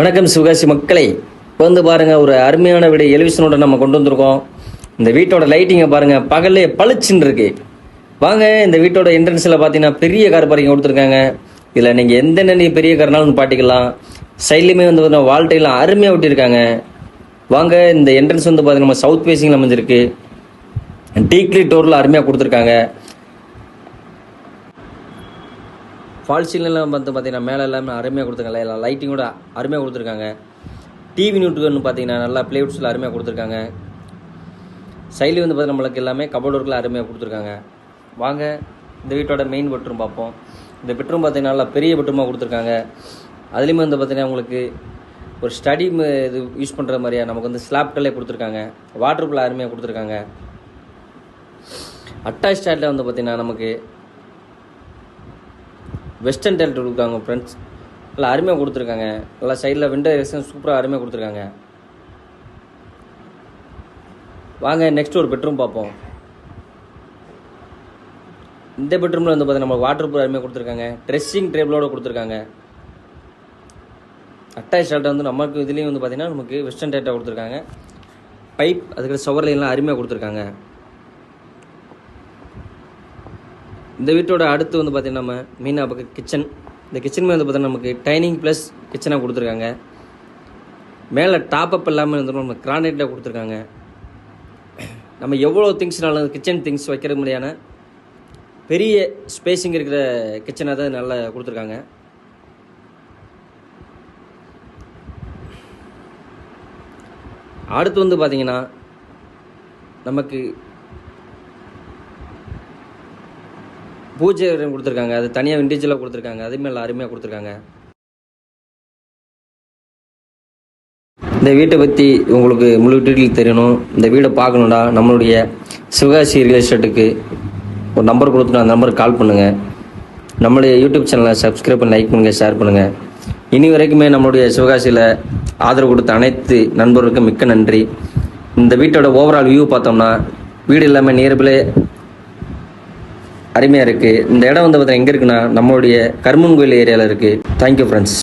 வணக்கம் சிவகாசி மக்களை. இப்போ வந்து பாருங்க ஒரு அருமையான விட எலிவிஷனோட நம்ம கொண்டு வந்திருக்கோம். இந்த வீட்டோட லைட்டிங்கை பாருங்க பகல்லே பளிச்சுன்னு இருக்கு. வாங்க இந்த வீட்டோட என்ட்ரன்ஸில் பார்த்தீங்கன்னா பெரிய கார் பார்க்கிங் கொடுத்துருக்காங்க. இதில் நீங்கள் எந்த நன்றி பெரிய கார்னாலும் பாட்டிக்கலாம். சைட்லையுமே வந்து பார்த்தீங்கன்னா வால்ட்டைலாம் அருமையாக ஒட்டியிருக்காங்க. வாங்க இந்த என்ட்ரன்ஸ் வந்து பார்த்தீங்கன்னா நம்ம சவுத் ஃபேஸிங்கில் அமைஞ்சிருக்கு. டீக்லி டோரில் அருமையாக கொடுத்துருக்காங்க. ஃபால் சீலிங்லாம் வந்து பார்த்தீங்கன்னா மேலே எல்லாமே அருமையாக கொடுத்துருக்காங்க. எல்லாம் லைட்டிங்கோட அருமையாக கொடுத்துருக்காங்க. டிவி நியூட்டுன்னு பார்த்தீங்கன்னா நல்லா பிளேவுட்ஸில் அருமையாக கொடுத்துருக்காங்க. சைடில் வந்து பார்த்தீங்கன்னா நம்மளுக்கு எல்லாமே கபோர்ட் ஒர்க்கில் அருமையாக கொடுத்துருக்காங்க. வாங்க இந்த வீட்டோட மெயின் பெட்ரூம் பார்ப்போம். இந்த பெட்ரூம் பார்த்தீங்கன்னா நல்லா பெரிய பெட்ரூமாக கொடுத்துருக்காங்க. அதுலேயுமே வந்து பார்த்தீங்கன்னா உங்களுக்கு ஒரு ஸ்டடி இது யூஸ் பண்ணுற மாதிரியா நமக்கு வந்து ஸ்லாப் கொடுத்துருக்காங்க. வாட்டர் ப்ரூஃபில் அருமையாக கொடுத்துருக்காங்க. அட்டாச் ஸ்டாட்டில் வந்து பார்த்தீங்கன்னா நமக்கு வெஸ்டர்ன் டெல்ட் கொடுக்குறாங்க ஃப்ரெண்ட்ஸ் நல்லா அருமையாக கொடுத்துருக்காங்க. நல்லா சைடில் விண்டோ எக்ஸன் சூப்பராக அருமையாக கொடுத்துருக்காங்க. வாங்க நெக்ஸ்ட் ஒரு பெட்ரூம் பார்ப்போம். இந்த பெட்ரூமில் வந்து பார்த்தீங்கன்னா நம்ம வாட்டர் ப்ரூஃப் அருமையாக கொடுத்துருக்காங்க. ட்ரெஸ்ஸிங் டேபிளோட கொடுத்துருக்காங்க. அட்டாச் ஷர்ட்டை வந்து நமக்கு இதுலேயும் வந்து பார்த்திங்கன்னா நமக்கு வெஸ்டர்ன் டேட்டா கொடுத்துருக்காங்க. பைப் அதுக்கு சுவர்லாம் அருமையாக கொடுத்துருக்காங்க. இந்த வீட்டோட அடுத்து வந்து பார்த்தீங்கன்னா நம்ம மீனா பக்கம் கிச்சன் இந்த கிச்சன் வந்து பார்த்தீங்கன்னா நமக்கு டைனிங் ப்ளஸ் கிச்சனாக கொடுத்துருக்காங்க. மேலே டாப் அப் எல்லாமே வந்து நம்ம கிரானைட்டில் கொடுத்துருக்காங்க. நம்ம எவ்வளோ திங்ஸ்னாலும் கிச்சன் திங்ஸ் வைக்கிற மாதிரியான பெரிய ஸ்பேஸிங் இருக்கிற கிச்சனாக தான் நல்லா கொடுத்துருக்காங்க. அடுத்து வந்து பார்த்தீங்கன்னா நமக்கு பூஜை கொடுத்துருக்காங்க. அது தனியாக இண்டிவிஜுவலாக கொடுத்துருக்காங்க. அதுவுமே நல்லா அருமையாக கொடுத்துருக்காங்க. இந்த வீட்டை பற்றி உங்களுக்கு முழு டீட்டெயில் தெரியணும். இந்த வீடை பார்க்கணுன்னா நம்மளுடைய சிவகாசி ரியல் எஸ்டேட்டுக்கு ஒரு நம்பர் கொடுத்துட்டு அந்த நம்பருக்கு கால் பண்ணுங்கள் நம்மளுடைய யூடியூப் சேனலை சப்ஸ்கிரைப் பண்ணி லைக் பண்ணுங்கள் ஷேர் பண்ணுங்கள் இனி வரைக்குமே நம்மளுடைய சிவகாசியில் ஆதரவு கொடுத்த அனைத்து நண்பர்களுக்கும் மிக்க நன்றி. இந்த வீட்டோட ஓவரால் வியூ பார்த்தோம்னா வீடு எல்லாமே நியர்பிலே அருமையாக இருக்குது இந்த இடம் வந்து பார்த்தீங்கன்னா எங்கே இருக்குன்னா நம்மளுடைய கர்மன் கோயில் ஏரியாவில் இருக்குது தேங்க்யூ ஃப்ரெண்ட்ஸ்